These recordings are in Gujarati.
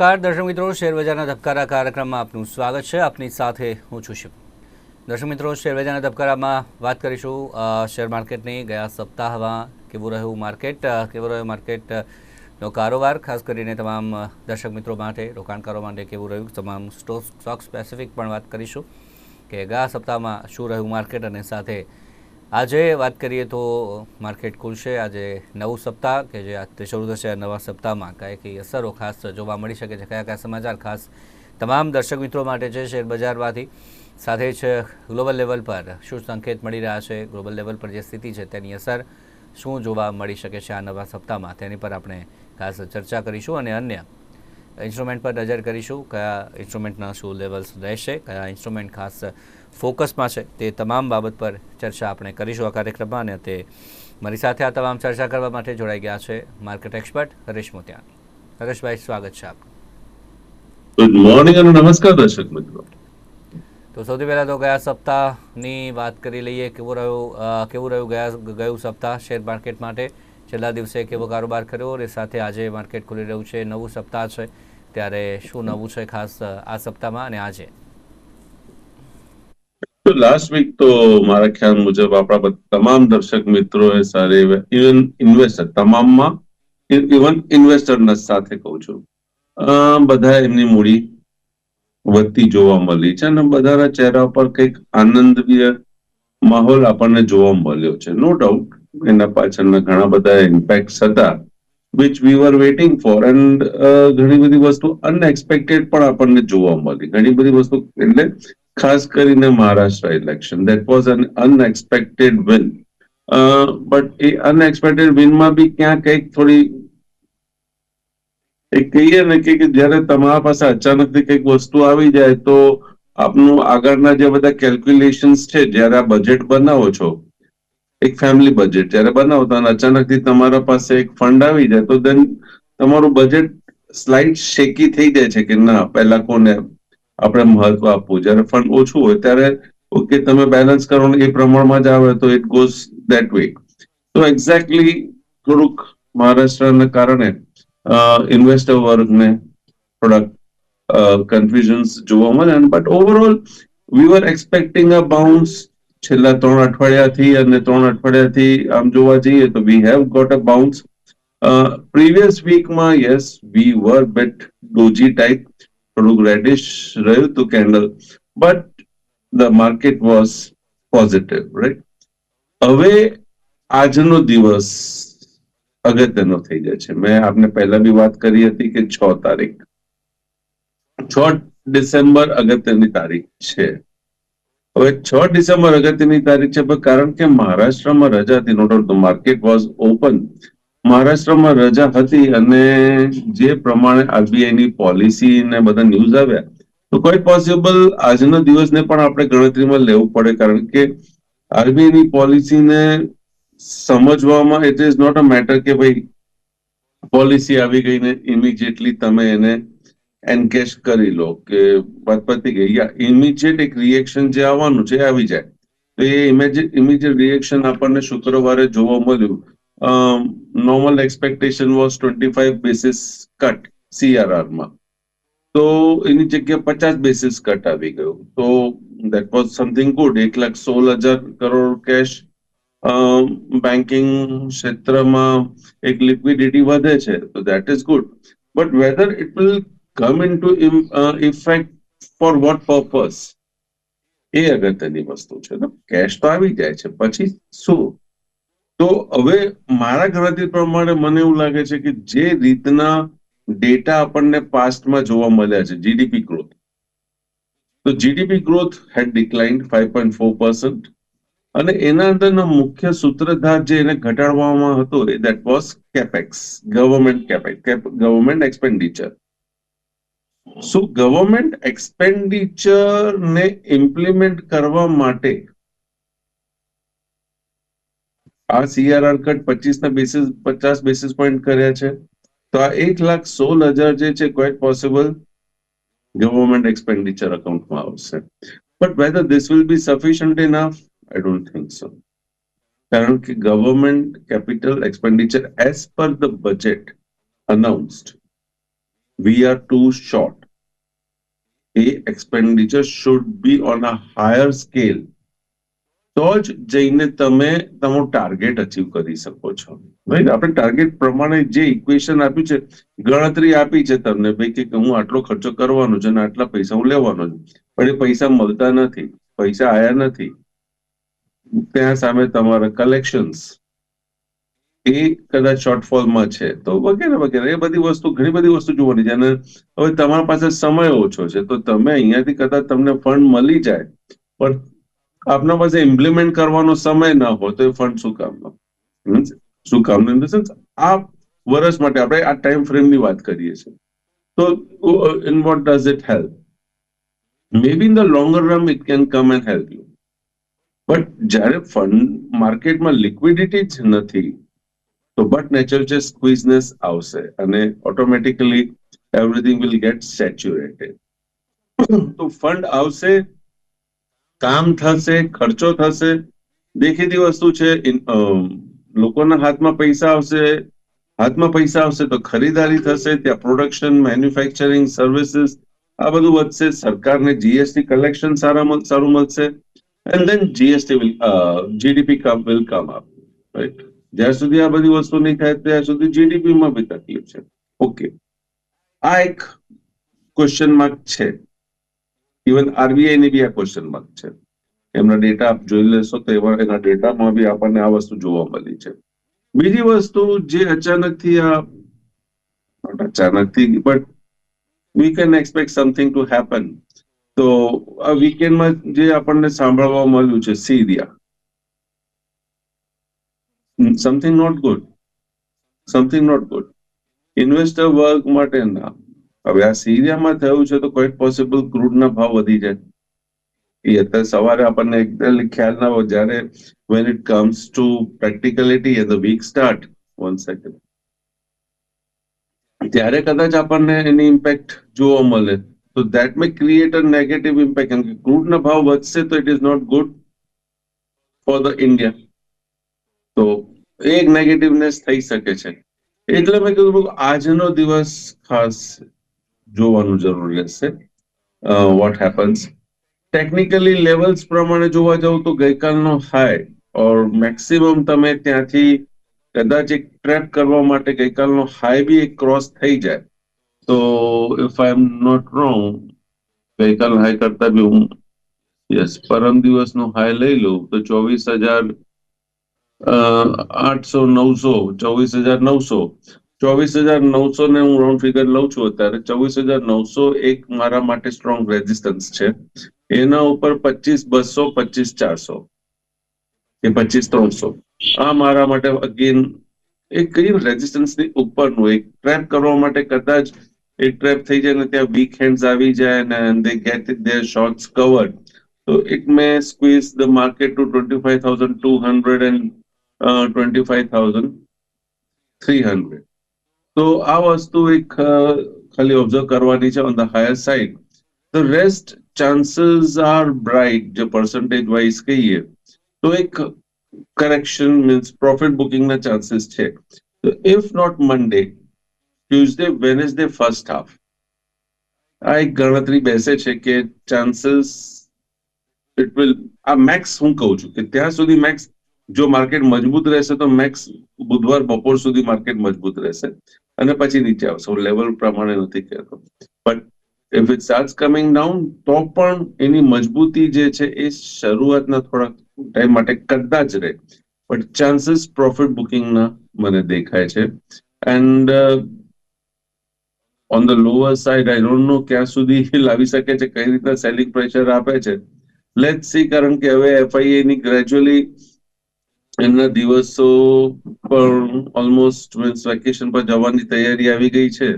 નમસ્કાર, દર્શક મિત્રો, શેરબજારના ધબકારા કાર્યક્રમમાં આપનું સ્વાગત છે. આપની સાથે હું છું શિવ. દર્શક મિત્રો, શેરબજારના ધબકારામાં વાત કરીશું શેર માર્કેટની. ગયા સપ્તાહમાં કેવું રહ્યું માર્કેટ? કેવું રહ્યો માર્કેટનો કારોબાર? ખાસ કરીને તમામ દર્શક મિત્રો માટે, રોકાણકારો માટે કેવું રહ્યું? તમામ સ્ટોક સ્ટોક સ્પેસિફિક પણ વાત કરીશું કે ગયા સપ્તાહમાં શું રહ્યું માર્કેટ અને સાથે આજે વાત કરીએ તો માર્કેટ ખુલશે. આજે નવું સપ્તાહ કે જે આજથી શરૂ થશે આ નવા સપ્તાહમાં કઈ કઈ અસરો ખાસ જોવા મળી શકે છે. કયા કયા સમાચાર ખાસ તમામ દર્શક મિત્રો માટે છે શેર બજારમાંથી. સાથે જ ગ્લોબલ લેવલ પર શું સંકેત મળી રહ્યા છે? ગ્લોબલ લેવલ પર જે સ્થિતિ છે તેની અસર શું જોવા મળી શકે છે આ નવા સપ્તાહમાં? તેની પર આપણે ખાસ ચર્ચા કરીશું અને અન્ય ઇન્સ્ટ્રુમેન્ટ પર નજર કરીશું. કયા ઇન્સ્ટ્રુમેન્ટના શું લેવલ્સ રહેશે? કયા ઇન્સ્ટ્રુમેન્ટ ખાસ ફોકસમાં છે. તે તમામ બાબત પર ચર્ચા આપણે કરીશું આ કાર્યક્રમમાં અને તે મારી સાથે આ તમામ ચર્ચા કરવા માટે જોડાઈ ગયા છે માર્કેટ એક્સપર્ટ હરેશ મોતિયાની. હરેશભાઈ સ્વાગત છે આપનું. ગુડ મોર્નિંગ અને નમસ્કાર દર્શક મિત્રો. તો સૌથી પહેલાં તો ગયા સપ્તાહની વાત કરી લઈએ કેવું રહ્યું કેવું રહ્યું ગયા ગયું સપ્તાહ શેર માર્કેટ માટે? છેલ્લા દિવસે કેવો કારોબાર કર્યો અને સાથે આજે માર્કેટ ખુલી રહ્યું છે નવું સપ્તાહ છે. ત્યારે શું નવું છે ખાસ આ સપ્તાહમાં અને આજે? તો લાસ્ટ વીક તો મારા ખ્યાલ મુજબ આપણા તમામ દર્શક મિત્રોએ સારી ઇવન ઇન્વેસ્ટર તમામમાં ઇવન ઇન્વેસ્ટરના સાથે કહું છું. બધા એમની મૂડી વધતી જોવા મળી છે અને બધાના ચહેરા પર કંઈક આનંદીય માહોલ આપણને જોવા મળ્યો છે. નો ડાઉટ એના પાછળના ઘણા બધા ઇમ્પેક્ટ હતા which we were waiting for and ઘણી બધી વસ્તુ અનએક્સપેક્ટેડ પણ આપણને જોવા મળી. ઘણી બધી વસ્તુ, એટલે ખાસ કરીને Maharashtra election that was an unexpected win but A unexpected વિનમાં બી ક્યાં કંઈક થોડી એ કહીએ ને કે જ્યારે તમારા પાસે અચાનકથી કંઈક વસ્તુ આવી જાય તો આપનું આગળના જે બધા કેલ્ક્યુલેશન્સ છે, જ્યારે આ બજેટ બનાવો છો, એક ફેમિલી બજેટ જ્યારે બનાવો તો અચાનકથી તમારા પાસે એક ફંડ આવી જાય તો દેન તમારું બજેટ સ્લાઇડ શેકી થઈ જાય છે કે ના, પહેલા કોને આપણે મહત્વ આપવું. જ્યારે ફંડ ઓછું હોય ત્યારે ઓકે તમે બેલેન્સ કરો ને એ પ્રમાણમાં જ આવે તો ઇટ ગોઝ દેટ વે તો એક્ઝેક્ટલી થોડુંક મહારાષ્ટ્રના કારણે ઇન્વેસ્ટર વર્ગને થોડાક કન્ફ્યુઝન્સ જોવા મળે but overall we were expecting a bounce છેલ્લા ત્રણ અઠવાડિયાથી અને ત્રણ અઠવાડિયાથી આમ જોવા જઈએ તો we have got a bounce previous વીકમાં yes we were bet doji type થોડુંક રેડિશ રહ્યું હતું candle but the market was positive right હવે આજનો દિવસ અગત્યનો થઈ જાય છે. મેં આપને પહેલા બી વાત કરી હતી કે છ તારીખ. છ ડિસેમ્બર અગત્યની તારીખ છે. હવે છ ડિસેમ્બર અગત્યની તારીખ છે કારણ કે મહારાષ્ટ્રમાં રજા હતી not the market was open મહારાષ્ટ્રમાં રજા હતી અને જે પ્રમાણે આરબીઆઈ ની પોલિસી ને બધા ન્યૂઝ આવ્યા, તો કોઈ પોસિબલ આજના દિવસને પણ આપણે ગણતરીમાં લેવું પડે, કારણ કે આરબીઆઈ ની પોલિસીને સમજવામાં it is not a matter કે ભાઈ પોલિસી આવી ગઈ ને ઇમિડિયેટલી તમે એને એનકેશ કરી લો, કે વાત પતી ગઈ ઇમિડિયેટ એક રિએક્શન જે આવવાનું છે આવી જાય. તો એ ઇમિડિયેટ રિએક્શન આપણને શુક્રવારે જોવા મળ્યું. Normal expectation was twenty five basis cut સીઆરઆરમાં તો એની જગ્યાએ પચાસ બેસિસ કટ આવી ગયું. તો દેટ વોઝ સમથિંગ ગુડ એક લાખ સોળ હજાર કરોડ કેશ બેન્કિંગ ક્ષેત્રમાં એક લિક્વિડિટી વધે છે, તો that is good but whether it will come into effect for what purpose એ અગત્યની વસ્તુ છે. કેશ તો આવી જાય છે. પછી શું? તો હવે મારા ગણતરી પ્રમાણે મને એવું લાગે છે કે જે રીતના ડેટા આપણને પાસ્ટમાં જોવા મળ્યા છે જીડીપી ગ્રોથ તો GDP growth had declined five point four percent અને એના અંદરનો મુખ્ય સૂત્રધાર જે એને ઘટાડવામાં હતો એ that was capex government capex government expenditure શું ગવર્મેન્ટ એક્સપેન્ડિચર ને ઇમ્પ્લિમેન્ટ કરવા માટે આ સીઆરઆર કટ પચીસ ના બેસિસ પચાસ બેસિસ પોઈન્ટ કર્યા છે. તો આ એક લાખ સોળ હજાર જે છે ક્વાઇટ પોસિબલ ગવર્મેન્ટ એક્સપેન્ડિચર અકાઉન્ટમાં આવશે. But whether this will be sufficient enough I don't think so કારણ કે government capital expenditure as per the budget announced we are too short A expenditure should be on a higher scale તો જ જઈને તમે તમારું ટાર્ગેટ અચીવ કરી શકો છો. ભાઈ આપણે ટાર્ગેટ પ્રમાણે જે ઇક્વેશન આપ્યું છે, ગણતરી આપી છે તમને ભાઈ કે હું આટલો ખર્ચો કરવાનો છે અને આટલા પૈસા હું લેવાનો છું. પણ એ પૈસા મળતા નથી, પૈસા આયા નથી. ત્યાં સામે તમારા કલેક્શન્સ એ કદાચ શોર્ટફોલમાં છે. તો વગેરે વગેરે, એ બધી વસ્તુ, ઘણી બધી વસ્તુ જોવાની છે. અને હવે તમારા પાસે સમય ઓછો છે. તો તમે અહીંયાથી કદાચ તમને ફંડ મળી જાય, પણ આપના પાસે ઇમ્પ્લિમેન્ટ કરવાનો સમય ના હોય તો એ ફંડ શું કામનો શું કામનો ઇન ધ સેન્સ આ વર્ષ માટે આપણે આ ટાઈમ ફ્રેમની વાત કરીએ છીએ. તો in what does it help may be in the longer run it can come and help you but જ્યારે ફંડ માર્કેટમાં લિક્વિડિટી જ નથી, તો બટ નેચર છે સ્ક્વીઝનેસ આવશે અને automatically everything will get saturated તો ફંડ આવશે કામ થશે, ખર્ચો થશે, દેખીતી વસ્તુ છે લોકોના હાથમાં પૈસા આવશે, હાથમાં પૈસા આવશે તો ખરીદારી થશે, ત્યાં પ્રોડક્શન મેન્યુફેક્ચરિંગ સર્વિસીસ આ બધું વધશે, સરકારને જીએસટી કલેક્શન સારા સારું મળશે and then GST will GDP come will come up right જ્યાં સુધી આ બધી વસ્તુ નહીં થાય, ત્યાં સુધી જીડીપી માં બી તકલીફ છે. ઓકે આ એક ક્વેશ્ચન માર્ક છે. ઇવન આરબીઆઈ ની બી આ ક્વેશ્ચન માર્ક છે. એમના ડેટા જોઈ લેશો તો એવા એના ડેટામાં બી આપણને આ વસ્તુ જોવા મળી છે. બીજી વસ્તુ જે અચાનકથી આ અચાનકથી but we can expect something to happen તો આ વીકેન્ડમાં જે આપણને સાંભળવા મળ્યું છે Syria something not good something not good investor વર્ગ માટે ના. હવે આ સિરિયામાં થયું છે તો ક્વાઇટ પોસિબલ ક્રૂડના ભાવ વધી જાય. એ અત્યારે સવારે આપણને એકદમ ખ્યાલ ના હોય, જ્યારે when it comes to practicality A the week start one second ત્યારે કદાચ આપણને એની ઇમ્પેક્ટ જોવા મળે. તો that may create a negative impact કેમ કે ક્રૂડના ભાવ વધશે તો it is not good for the India તો એક નેગેટિવનેસ થઈ શકે છે. એટલે મેં કીધું આજનો દિવસ ખાસ જોવાનું જરૂર રહેશે. વોટ હેપન્સ ટેકનિકલી લેવલ્સ પ્રમાણે જોવા જાવ તો ગઈકાલનો હાઈ ઓર મેક્સિમમ તમે ત્યાંથી કદાચ એક ટ્રેપ કરવા માટે ગઈકાલનો હાઈ બી એક ક્રોસ થઈ જાય. તો if I am not wrong ગઈકાલ હાઈ કરતા બી હું યસ પરમ દિવસનો હાઈ લઈ લઉં તો ચોવીસ હજાર આઠસો નવસો, ચોવીસ હજાર નવસો. ચોવીસ હજાર નવસો ને હું રાઉન્ડ ફિગર લઉં છું અત્યારે. ચોવીસ હજાર નવસો એક મારા માટે સ્ટ્રોંગ રેઝિસ્ટન્સ છે. એના ઉપર પચીસ, બસો, પચીસ, ચારસો. કે પચીસ, ત્રણસો. આ મારા માટે અગેન એક કઈ રેઝિસ્ટન્સની ઉપરનું એક ટ્રેપ કરવા માટે કદાચ એ ટ્રેપ થઈ જાય ને ત્યાં વીક હેન્ડ્સ આવી જાય ને they get their shorts covered તો it may squeeze the market to twenty five thousand two hundred and twenty five thousand three hundred તો આ વસ્તુ એક ખાલી ઓબ્ઝર્વ કરવાની છે on the higher side the rest chances are bright જે પર્સન્ટેજ વાઇઝ કહીએ, તો એક કરેક્શન મીન્સ પ્રોફિટ બુકિંગ ના ચાન્સીસ છે. તો if not Monday Tuesday Wednesday first half આ એક ગણતરી બેસે છે કે ચાન્સીસ ઇટ વિલ આ મેક્સ હું કહું છું કે ત્યાં સુધી મેક્સ જો માર્કેટ મજબૂત રહેશે તો મેક્સ બુધવાર બપોર સુધી માર્કેટ મજબૂત રહેશે. અને પછી નીચે આવશે. લેવલ પ્રમાણે નથી કહેતો. But if it start coming down તો પણ એની મજબૂતી જે છે એ શરૂઆતના થોડા ટાઈમ માટે કદાચ રહે. બટ ચાન્સીસ પ્રોફિટ બુકિંગના મને દેખાય છે. And on the lower side I don't know ક્યાં સુધી લાવી શકે છે, કઈ રીતના સેલિંગ પ્રેશર આપે છે. લેટ સી કારણ કે હવે એફઆઈએ ની ગ્રેજ્યુઅલી એમના દિવસો પણ ઓલમોસ્ટ મીન્સ વેકેશન પર જવાની તૈયારી આવી ગઈ છે.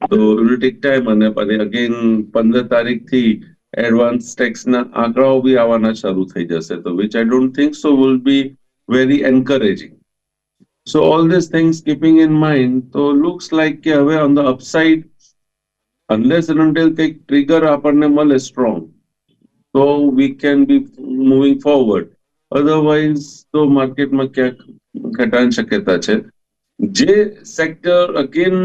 તો વિલ ટેક ટાઈમ અને પછી અગેન પંદર તારીખથી એડવાન્સ ટેક્સના આંકડાઓ બી આવવાના શરૂ થઈ જશે. તો which I don't think so will be very encouraging so all this things keeping in mind તો લુક્સ લાઈક કે હવે on the upside unless until કંઈક ટ્રિગર આપણને મળે સ્ટ્રોંગ તો we can be moving forward otherwise તો માર્કેટમાં ક્યાંક ઘટાડવાની શક્યતા છે. જે સેક્ટર અગેન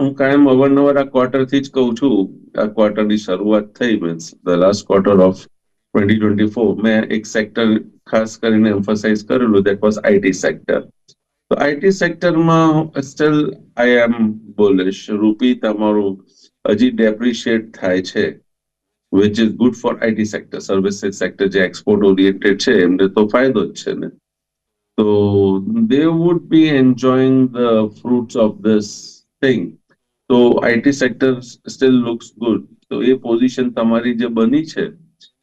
હું કાયમ અવારનવાર આ ક્વાર્ટરથી જ કહું છું, આ ક્વાર્ટરની શરૂઆત થઈ means the last quarter of twenty twenty four મેં એક સેક્ટર ખાસ કરીને એમ્ફસાઇઝ કરેલું દેટ વોઝ આઈટી સેક્ટર તો આઈટી સેક્ટરમાં still I am bullish rupee, તમારું હજી ડેપ્રિશિએટ થાય છે. Which is good for IT sector services sector જે એક્સપોર્ટ ઓરિએન્ટેડ છે, એમને તો ફાયદો જ છે ને. તો they would be enjoying the fruits of this thing તો IT sector still looks good તો એ પોઝિશન તમારી જે બની છે,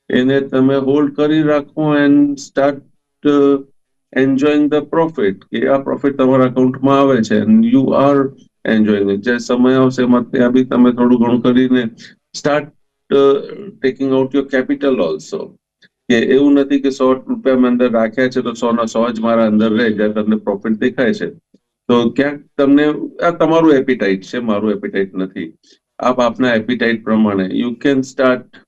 એને તમે હોલ્ડ કરી રાખો and start enjoying the profit કે આ પ્રોફિટ તમારા અકાઉન્ટમાં આવે છે એન્ડ યુ આર એન્જોઈંગ જે સમય આવશે એમાં ત્યાં બી તમે થોડું ઘણું કરીને start taking out your capital also કે એવું નથી કે સો રૂપિયા અંદર રાખ્યા છે તો સો ના સો જ મારા અંદર રહે જ્યારે તમને પ્રોફિટ દેખાય છે. તો ક્યાંક તમને, આ તમારું એપિટાઇટ છે, મારું એપિટાઇટ નથી. આપ આપના એપિટાઇટ પ્રમાણે you can start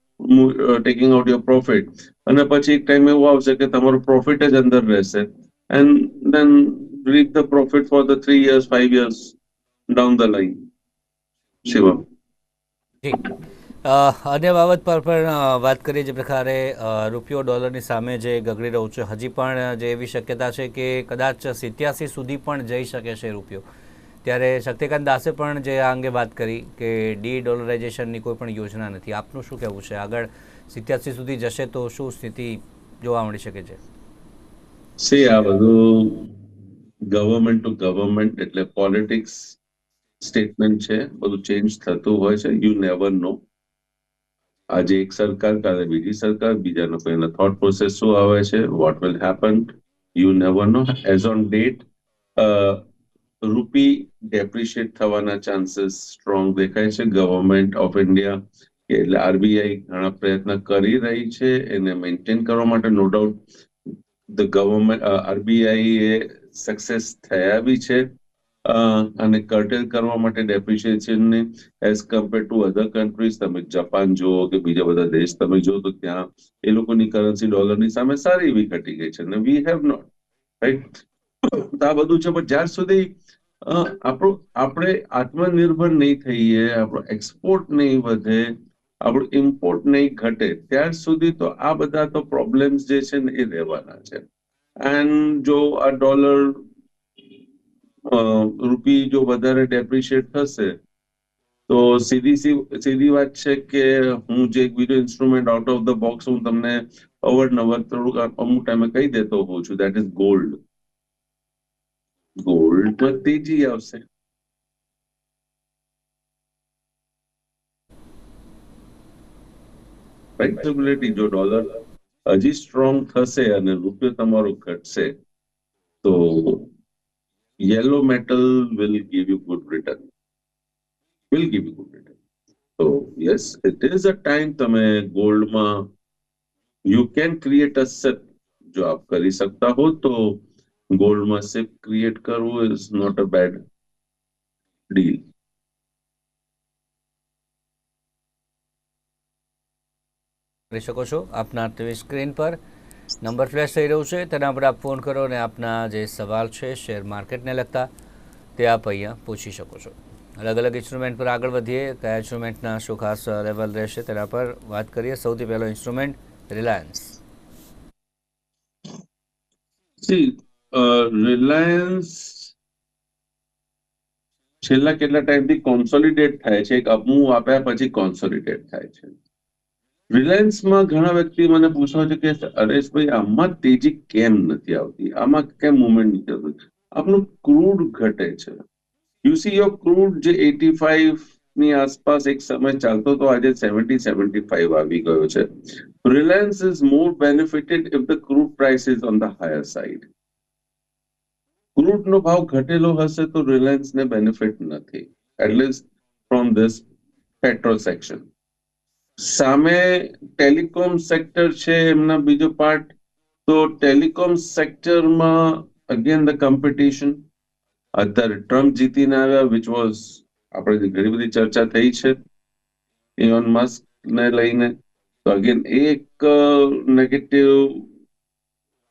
taking out your profit અને પછી એક ટાઈમ એવું આવશે કે તમારું પ્રોફિટ જ અંદર રહેશે. And then reap the profit for the three years five years down the line Shivam. અન્ય બાબત પર પણ વાત કરીએ જે પ્રકારે રૂપિયો ડોલરની સામે જે ગગડી રહ્યું છે, હજી પણ જે એવી શક્યતા છે કે કદાચ સિત્યાસી સુધી પણ જઈ શકે છે રૂપિયો. ત્યારે શક્તિકાંત દાસે પણ જે આ અંગે વાત કરી કે ડી ડોલરાઇઝેશનની કોઈ પણ યોજના નથી. આપનું શું કહેવું છે? આગળ સિત્યાસી સુધી જશે તો શું સ્થિતિ જોવા મળી શકે છે? સી, આ બધું ગવર્મેન્ટ ટુ ગવર્મેન્ટ એટલે પોલિટિક્સ સ્ટેટમેન્ટ છે. બધું ચેન્જ થતું હોય છે. યુ નેવર નો આજે એક સરકાર કાલે બીજી સરકાર, બીજાનો એના થોટ પ્રોસેસ શું આવે છે? What will happen you never know as on date rupee depreciate થવાના ચાન્સીસ સ્ટ્રોંગ દેખાય છે. ગવર્મેન્ટ ઓફ ઇન્ડિયા એટલે આરબીઆઈ ઘણા પ્રયત્ન કરી રહી છે એને મેન્ટેન કરવા માટે. No doubt the government RBI A success થયા બી છે. અને કર્ટેલ કરવા માટે ડેપ્રિશિએશનને as compare to other countries તમે જાપાન જુઓ કે બીજા બધા દેશ તમે જુઓ તો ત્યાં એ લોકોની કરન્સી ડોલરની સામે સારી એવી ઘટી ગઈ છે અને વી હેવ નોટ રાઈટ તો આ બધું છે, પણ જ્યાર સુધી આપણું, આપણે આત્મનિર્ભર નહીં થઈએ, આપણો એક્સપોર્ટ નહીં વધે, આપણું ઇમ્પોર્ટ નહીં ઘટે, ત્યાર સુધી તો આ બધા તો પ્રોબ્લેમ્સ જે છે ને એ રહેવાના છે. એન્ડ જો આ ડોલર રૂપી જો વધારે ડેપ્રિશિએટ થશે, તો સીધી સીધી વાત છે કે હું જે એક બીજો instrument out of the box હું તમને અવરનવર થોડુંક અમુક ટાઈમે કહી દેતો હોઉં છું. દેટ ઇઝ ગોલ્ડ ગોલ્ડમાં તેજી આવશે. ફ્લેક્સિબિલિટી જો ડોલર હજી સ્ટ્રોંગ થશે અને રૂપિયો તમારો ઘટશે, તો yellow metal will give you good return will give you good return તો yes it is a time તમે ગોલ્ડમાં you can create a SIP જો આપ કરી શકતા હો તો ગોલ્ડમાં SIP ક્રિએટ કરવું is not a bad deal કરી શકો છો આપના ટીવી સ્ક્રીન પર. નંબર ફ્લેશ થઈ રહ્યું છે, તેના પર આપ ફોન કરો અને આપના જે સવાલ છે, શેર માર્કેટને લગતા, તે આપ અહીંયા પૂછી શકો છો. અલગ અલગ ઇન્સ્ટ્રુમેન્ટ પર આગળ વધીએ, કયા ઇન્સ્ટ્રુમેન્ટના શું ખાસ લેવલ રહેશે, તેના પર વાત કરીએ. સૌથી પહેલો ઇન્સ્ટ્રુમેન્ટ, રિલાયન્સ. રિલાયન્સ છેલ્લા કેટલા ટાઈમથી કોન્સોલિડેટ થાય છે? એક અપમૂવ આપ્યા પછી કોન્સોલિડેટ થાય છે. રિલાયન્સમાં ઘણા વ્યક્તિ મને પૂછવા છે કે હરેશભાઈ આમાં તેજી કેમ નથી આવતી? આમાં કેમ મુવમેન્ટ નથી આવતી આપનું ક્રૂડ ઘટે છે. યુ સી યોર ક્રૂડ જે એટી ફાઈવની આસપાસ એક સમય ચાલતો તો આજે સેવન્ટી સેવન્ટી ફાઈવ આવી ગયો છે. Reliance is more benefited if the crude price is on the higher side crude નો ભાવ ઘટેલો હશે તો રિલાયન્સ ને બેનિફિટ નથી at least from this petrol section સામે ટેલિકોમ સેક્ટર છે એમના બીજો પાર્ટ તો ટેલિકોમ સેક્ટરમાં અગેન ધ કોમ્પિટિશન અત્યારે ટ્રમ્પ જીતીને આવ્યા વિચ વોઝ આપણે ઘણી બધી ચર્ચા થઈ છે ઇલોન મસ્ક ને લઈને. તો અગેન એક નેગેટિવ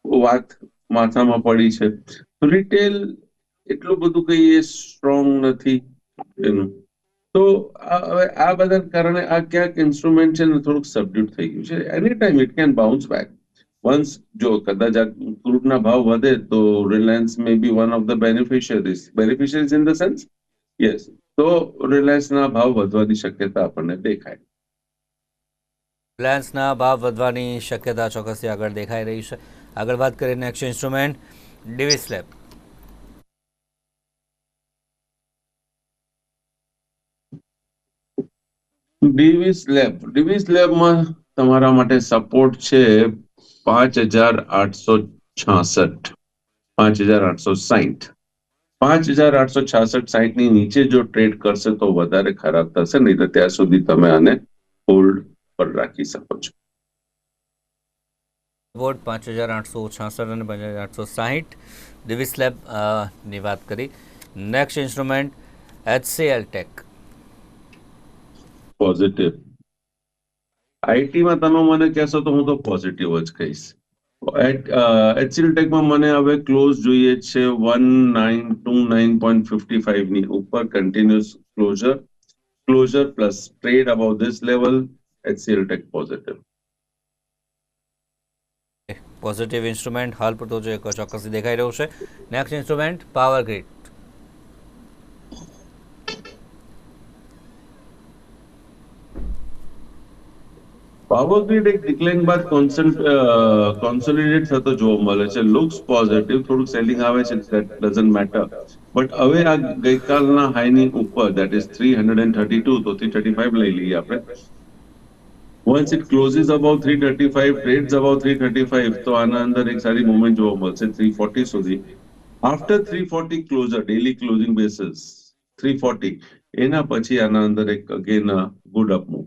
વાત માથામાં પડી છે. રિટેલ એટલું બધું કઈ એ સ્ટ્રોંગ નથી એનું. તો આ બધા કારણે આ ક્યાંક ઇન્સ્ટ્રુમેન્ટ છે ને થોડુંક સબડ્યુટ થઈ ગયું છે. Any time it can bounce back once જો કદાચ ક્રૂડના ભાવ વધે તો Reliance may be one of the beneficiaries beneficiaries in the sense yes તો રિલાયન્સના ભાવ વધવાની શક્યતા આપણને દેખાય. રિલાયન્સના ભાવ વધવાની શક્યતા ચોક્કસથી આગળ દેખાઈ રહી છે. આગળ વાત કરીએ next instrument Divi Divi's lab. Divi's લેબમાં તમારા માટે સપોર્ટ છે પાંચ હજાર આઠસો છાસઠ. પાંચ હજાર આઠસો સાહીઠ પાંચ હજાર આઠસો છાસઠ સાહીઠની નીચે જો ટ્રેડ કરશે તો વધારે ખરાબ થશે, નહીં તો ત્યાં સુધી તમે આને હોલ્ડ પર રાખી શકો છો. વોટ પાંચ હજાર આઠસો છાસઠ અને પાંચ હજાર આઠસો સાહીઠ ડિવિસ લેબની વાત કરી. Next instrument, HCL Tech. Positive આઈટીમાં તમે મને કહેશો તો હું તો પોઝિટિવ જ કહીશ એચસીએલ ટેકમાં મને હવે ક્લોઝ જોઈએ છે one nine two nine point fifty ફાઈવની ઉપર continuous closure closure plus trade above this level HCL tech positive positive instrument હાલ પૂરતો જે ચોક્કસથી દેખાઈ રહ્યું છે next instrument power grid power grid એક ડિક્લાઇન બાદ કોન્સોલિડેટ થતો જોવા મળે છે. લુક્સ પોઝિટિવ થોડુંક સેલિંગ આવે છે દેટ ડઝન્ટ મેટર બટ હવે આ ગઈકાલના હાઈની ઉપર that is three hundred and thirty two તો થ્રી થર્ટી ફાઈવ લઈ લઈએ આપણે. Once it closes above three thirty five trades above three thirty five તો આના અંદર એક સારી મુવમેન્ટ જોવા મળશે થ્રી ફોર્ટી સુધી. After three forty closure daily closing basis three forty એના પછી આના અંદર એક અગેન ગુડ અપ મૂવ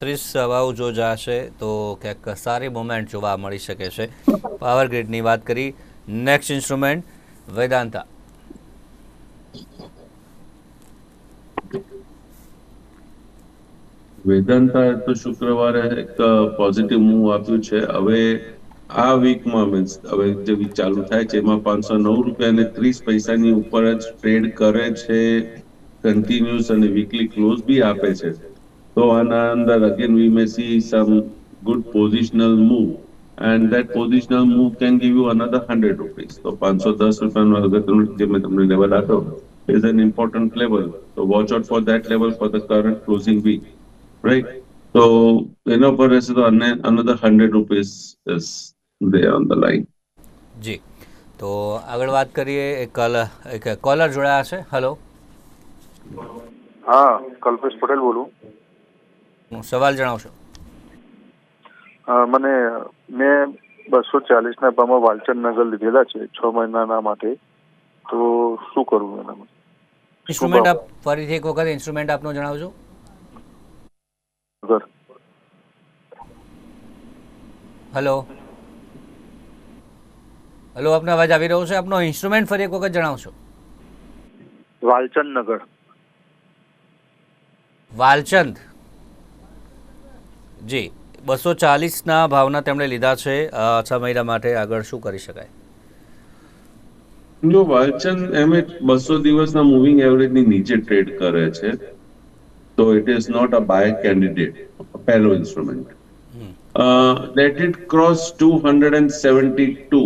ત્રીસ સવાઓ જો જાશે, તો ક્યાંક સારી મુવમેન્ટ જોવા મળી શકે છે. પાવર ગ્રીડની વાત કરી. Next instrument Vedanta. વેદાંતા તો શુક્રવારે એક પોઝિટિવ મૂવ આપ્યું છે. હવે આ વીકમાં મીન્સ હવે જે વીક ચાલુ થાય છે, એમાં પાંચસો નવ રૂપિયા અને ત્રીસ પૈસાની ઉપર જ ટ્રેડ કરે છે. કન્ટિન્યુઅસ અને વીકલી ક્લોઝ બી આપે છે. તો આના અંદર again we may see some good positional move and that positional move can give you another hundred rupees તો પાંચસો દસ રૂપિયાનો અગત્યનું જે મેં તમને લેવલ આપ્યો ઇઝ એન ઇમ્પોર્ટન્ટ લેવલ તો watch out for that level for the current closing week right? So એના પર રહેશે તો another hundred rupees is there on the line. જી. તો આગળ વાત કરીએ એક કલ એક કોલર જોડાયા છે. હલો હા કલ્પેશ પટેલ બોલું. સવાલ જણાવશો. મને મેં બસો ચાલીસના ભાવમાં વાલચંદ નગર લીધેલા છે છ મહિનાના માટે. તો શું કરવું એનામાં ઇન્સ્ટ્રુમેન્ટ આપ ફરીથી એક વખત ઇન્સ્ટ્રુમેન્ટ આપનો જણાવજો. હલો હલો આપનો અવાજ આવી રહ્યો છે? આપનો ઇન્સ્ટ્રુમેન્ટ ફરી એક વખત જણાવશો. વાલચંદ નગર. વાલચંદ. જી બસો ચાલીસના ભાવના તેમણે લીધા છે. છ મહિના માટે આગળ શું કરી શકાય? જો વાલચંદ એમ બસો દિવસના મૂવિંગ એવરેજની નીચે ટ્રેડ કરે છે તો it is not a buy candidate પહેલો instrument. Let it cross two hundred and seventy two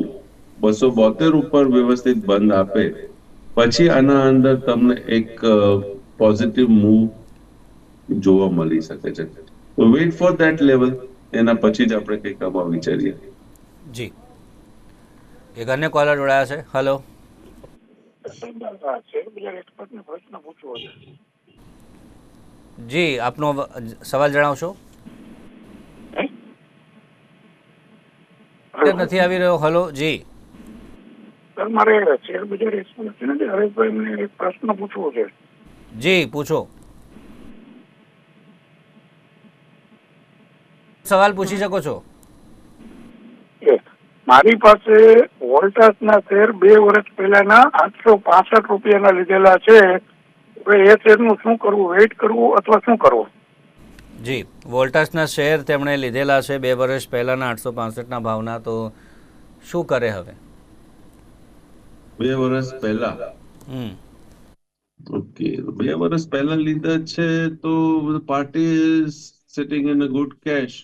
બસો બોતેર ઉપર વ્યવસ્થિત બંધ આપે પછી આના અંદર તમને એક પોઝિટિવ મૂવ જોવા મળી શકે છે. તો વેઇટ ફોર ધેટ લેવલ એના પછી જ આપણે કંઈક આમાં વિચારીએ. જી. એક અન્ય કોલર જોડાયા છે. હલો જી આપનો સવાલ જણાવશો? નથી આવી રહ્યો. હલો જી. મારે શેર બજાર હરેશભાઈ મને એક પ્રશ્ન પૂછવો છે. જી પૂછો. સવાલ પૂછી શકો છો? મારી પાસે વોલ્ટાસના શેર બે વર્ષ પહેલાના આઠસો પાસઠ રૂપિયાના લીધેલા છે. હવે એ શેરનું શું કરવું વેઇટ કરવું અથવા શું કરવું? જી વોલ્ટાસના શેર તેમણે લીધેલા છે બે વર્ષ પહેલાના આઠસો પાસઠના ભાવના તો શું કરે હવે? બે વર્ષ પહેલા. હમ. ઓકે બે વર્ષ પહેલા લીધા છે તો party sitting in a good cash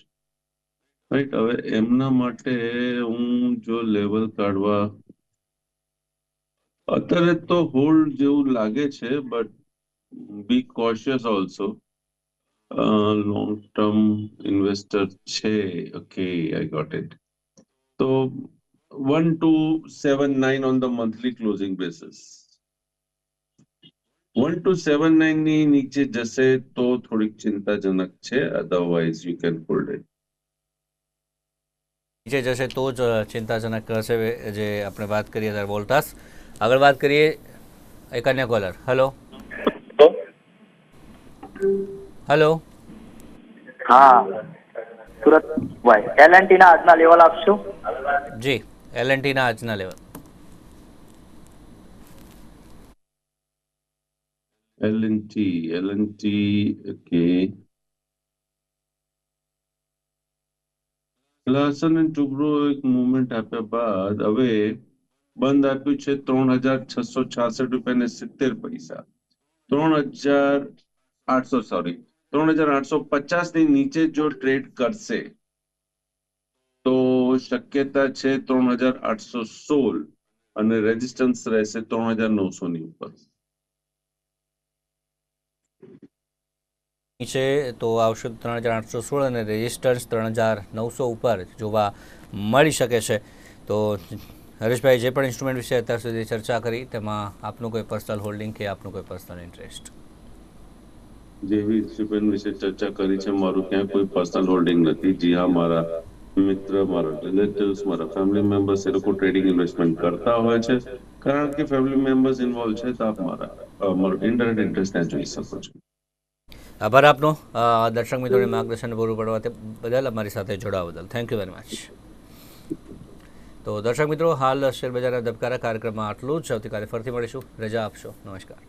right, હવે એમના માટે હું જો લેવલ કાઢવા, અત્યારે તો હોલ્ડ જેવું લાગે છે, but be cautious also. Long term investor છે ઓકે આઈ ગોટ ઇટ તો one two seven nine on the monthly closing basis one two seven નાઇનની નીચે જશે તો થોડીક ચિંતાજનક છે otherwise you can hold it નીચે જશે તો જ ચિંતાજનક હશે જે આપણે વાત કરીએ ત્યારે વોલ્ટાસ. આગળ વાત કરીએ એક અન્ય કોલર હલો હલો હા. સુરત ભાઈ એલ એન્ડ ટી ના આજના લેવલ આપશો? જી એલ એન ટીના આજના level L&T L&T okay. Larsen and Toubro એક મુવમેન્ટ આપ્યા બાદ હવે બંધ આપ્યું છે ત્રણ હજાર છસો છાસઠ રૂપિયા ને સિત્તેર પૈસા. ત્રણ હજાર આઠસો સોરી ત્રણ હજાર આઠસો પચાસની નીચે જો ટ્રેડ કરશે, તો શક્યતા છે ત્રણ હજાર આઠસો સોળ અને રેઝિસ્ટન્સ રહેશે ત્રણ હજાર નવસો ની ઉપર. નીચે તો આવશે ત્રણ હજાર આઠસો સોળ અને રેઝિસ્ટન્સ ત્રણ હજાર નવસો ઉપર જોવા મળી શકે છે. તો હરેશભાઈ, જે પણ ઇન્સ્ટ્રુમેન્ટ વિશે અત્યાર સુધી ચર્ચા કરી, તેમાં આપનું કોઈ પર્સનલ હોલ્ડિંગ કે આપનું કોઈ પર્સનલ ઇન્ટરેસ્ટ જેવી ઇન્સ્ટ્રુમેન્ટ વિશે ચર્ચા કરી છે, મારું ક્યાંય કોઈ પર્સનલ હોલ્ડિંગ નથી. જી હા, મારા મિત્ર, મારા રિલેટિવ્સ મારા ફેમિલી મેમ્બર્સ એ લોકો ટ્રેડિંગ ઇન્વેસ્ટમેન્ટ કરતા હોય છે. કારણ કે ફેમિલી મેમ્બર્સ ઇન્વોલ્વ છે, તો આપ મારા મારો ઇન્ટરનેટ ઇન્ટરેસ્ટ જોઈ શકો છો. આભાર આપનો. દર્શક મિત્રોને માર્ગદર્શન પૂરું પડવા બદલ અમારી સાથે જોડાવા બદલ. થેન્ક યુ વેરી મચ તો દર્શક મિત્રો, હાલ શેર બજારના ધબકારા કાર્યક્રમમાં આટલું જ. આવતીકાલે ફરીથી મળીશું. રજા આપશો. નમસ્કાર.